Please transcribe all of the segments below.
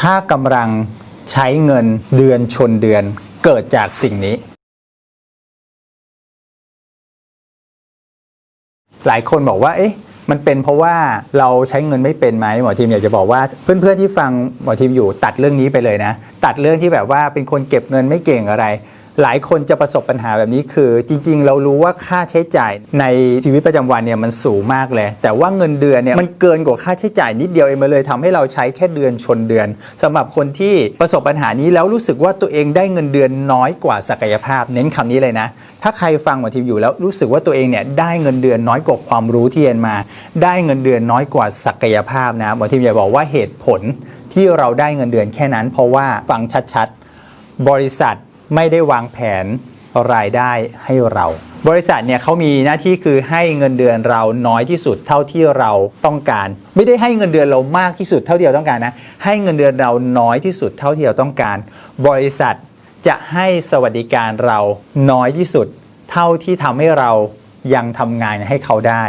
ถ้ากำลังใช้เงินเดือนชนเดือนเกิดจากสิ่งนี้ หลายคนบอกว่า เอ๊ะ มันเป็นเพราะว่าเราใช้เงินไม่เป็นไหมหมอทีมอยากจะบอกว่าเพื่อนๆที่ฟังหมอทีมอยู่ตัดเรื่องนี้ไปเลยนะ ตัดเรื่องที่แบบว่าเป็นคนเก็บเงินไม่เก่งอะไร หลายคนจะประสบปัญหาแบบนี้คือ จริง ๆ เรารู้ว่าค่าใช้จ่ายในชีวิตประจำวันเนี่ยมันสูงมากเลย แต่ว่าเงินเดือนเนี่ยมันเกินกว่าค่าใช้จ่ายนิดเดียวเองมาเลยทำให้เราใช้แค่เดือนชนเดือนสำหรับคนที่ประสบปัญหานี้แล้วรู้สึกว่าตัวเองได้เงินเดือนน้อยกว่าศักยภาพ เน้นคำนี้เลยนะ ถ้าใครฟังหมอทีมอยู่แล้วรู้สึกว่าตัวเองเนี่ยได้เงินเดือนน้อยกว่าความรู้ที่เรียนมา ได้เงินเดือนน้อยกว่าศักยภาพนะหมอทีมอยากบอกว่าเหตุผลที่เราได้เงินเดือนแค่นั้น เพราะว่าฟังชัดๆ บริษัท ไม่ได้วางแผนรายได้ให้เรา บริษัทเนี่ยเขามีหน้าที่คือให้เงินเดือนเราน้อยที่สุดเท่าที่เราต้องการ ไม่ได้ให้เงินเดือนเรามากที่สุดเท่าที่เราต้องการนะให้เงินเดือนเราน้อยที่สุดเท่าที่เราต้องการ บริษัทจะให้สวัสดิการเราน้อยที่สุด เท่าที่ทำให้เรายังทำงานให้เขาได้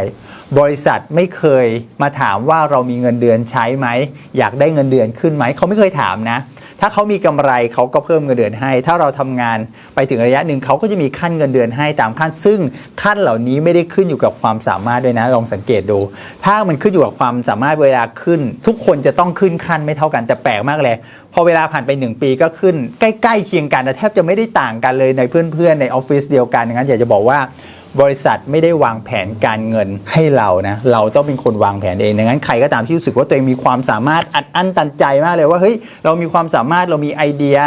บริษัทไม่เคยมาถามว่าเรามีเงินเดือนใช้ไหม อยากได้เงินเดือนขึ้นไหม เขาไม่เคยถามนะ ถ้าเขามีกำไรเขาก็เพิ่มเงินเดือนให้ ถ้าเราทำงานไปถึงระยะหนึ่งเขาก็จะมีขั้นเงินเดือนให้ตามขั้น ซึ่งขั้นเหล่านี้ไม่ได้ขึ้นอยู่กับความสามารถด้วยนะลองสังเกตดู ถ้ามันขึ้นอยู่กับความสามารถเวลาขึ้น ทุกคนจะต้องขึ้นขั้นไม่เท่ากันแต่แปลกมากเลย พอเวลาผ่านไป 1 ปีก็ขึ้นใกล้ๆเคียงกันแต่แทบจะไม่ได้ต่างกันเลยในเพื่อนๆในออฟฟิศเดียวกันงั้นอยากจะบอกว่า บริษัทไม่ได้วางแผนการเงินให้เรานะเราต้องเป็นคนวางแผนเองดังนั้นใครก็ตามที่รู้สึกว่าตัวเองมีความสามารถอัดอั้นตันใจมากเลยว่าเฮ้ยเรามีความสามารถเรามีไอเดีย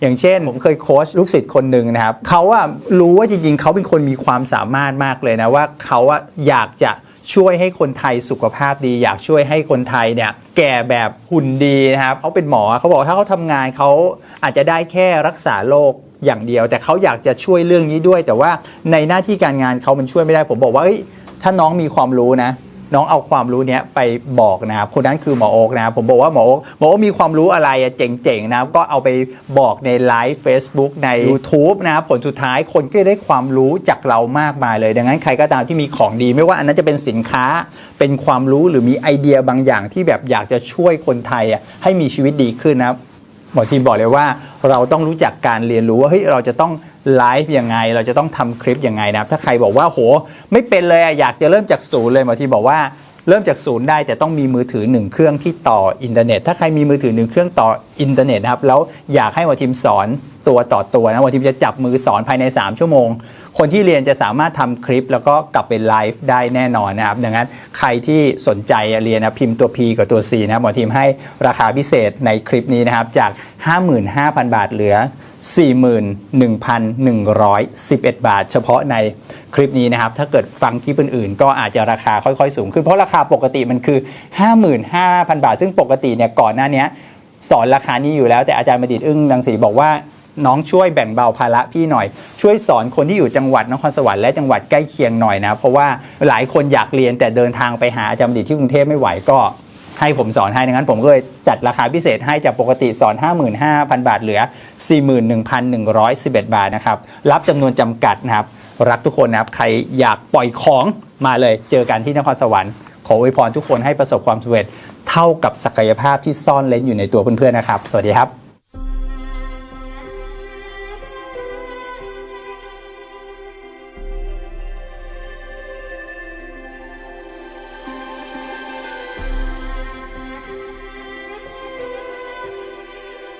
อย่างเช่น ผมเคยโค้ชลูกศิษย์คนหนึ่งนะครับเขาอะรู้ว่าจริงๆเขาเป็นคนมีความสามารถมากเลยนะว่าเขาอะอยากจะช่วยให้คนไทยสุขภาพดี อยากช่วยให้คนไทยเนี่ยแก่แบบหุ่นดีนะครับเขาเป็นหมอเขาบอกถ้าเขาทำงานเขาอาจจะได้แค่รักษาโรค อย่างเดียว แต่เขาอยากจะช่วยเรื่องนี้ด้วย แต่ว่าในหน้าที่การงานเขามันช่วยไม่ได้ผมบอกว่าเอ้ยถ้าน้องมีความรู้นะ น้องเอาความรู้เนี้ยไปบอกนะครับคนนั้นคือหมอโอ๊กนะครับผมบอกว่าหมอโอ๊กหมอโอ๊กมีความรู้อะไรเจ๋งๆนะครับก็เอาไปบอกในไลฟ์ Facebook ใน YouTube นะครับผลสุดท้ายคนก็ได้ความรู้จากเรามากมายเลย ดังนั้นใครก็ตามที่มีของดี ไม่ว่าอันนั้นจะเป็นสินค้าเป็นความรู้หรือมีไอเดียบางอย่างที่แบบอยากจะช่วยคนไทยให้มีชีวิตดีขึ้นนะครับ หมอทีบอกเลยว่าเราต้องรู้จักการเรียนรู้ว่าเฮ้ยเราจะต้องไลฟ์ยังไง เราจะต้องทำคลิปยังไงนะครับถ้าใครบอกว่าโห ไม่เป็นเลยอยากจะเริ่มจากศูนย์เลยหมอทีบอกว่าเริ่มจากศูนย์ได้แต่ต้องมีมือถือหนึ่งเครื่องที่ต่ออินเทอร์เน็ตถ้าใครมีมือถือหนึ่งเครื่องต่ออินเทอร์เน็ตนะครับแล้วอยากให้หมอทีมสอนตัวต่อตัวนะหมอทีมจะจับมือสอนภายใน 3 ชั่วโมง คนที่เรียนจะสามารถทำคลิป แล้วก็กลับไปไลฟ์ได้แน่นอนนะครับ ดังนั้นใครที่สนใจเรียนนะพิมพ์ตัว P กับตัว C นะครับหมอทีมให้ราคาพิเศษในคลิปนี้นะครับจาก 55,000 บาทเหลือ 41,111 บาท เฉพาะในคลิปนี้นะครับ ถ้าเกิดฟังคลิปอื่นๆ ก็อาจจะราคาค่อยๆ สูงขึ้น เพราะราคาปกติมันคือ 55,000 บาท ซึ่งปกติเนี่ยก่อนหน้านี้สอนราคานี้อยู่แล้วแต่อาจารย์บัณฑิตอึ้งดังศรีบอกว่า น้องช่วยแบ่งเบาภาระพี่หน่อย ช่วยสอนคนที่อยู่จังหวัดนครสวรรค์และจังหวัดใกล้เคียงหน่อยนะ เพราะว่าหลายคนอยากเรียนแต่เดินทางไปหาอาจารย์บัณฑิตที่กรุงเทพไม่ไหวก็ให้ผมสอนให้ดังนั้นผมก็เลยจัดราคาพิเศษให้จากปกติสอน 55,000 บาทเหลือ 41,111 บาทนะครับ รับจำนวนจำกัดนะครับ รักทุกคนนะครับ ใครอยากปล่อยของมาเลย เจอกันที่นครสวรรค์ ขออวยพรทุกคนให้ประสบความสำเร็จ เท่ากับศักยภาพที่ซ่อนเล้นอยู่ในตัวเพื่อนๆนะครับ สวัสดีครับ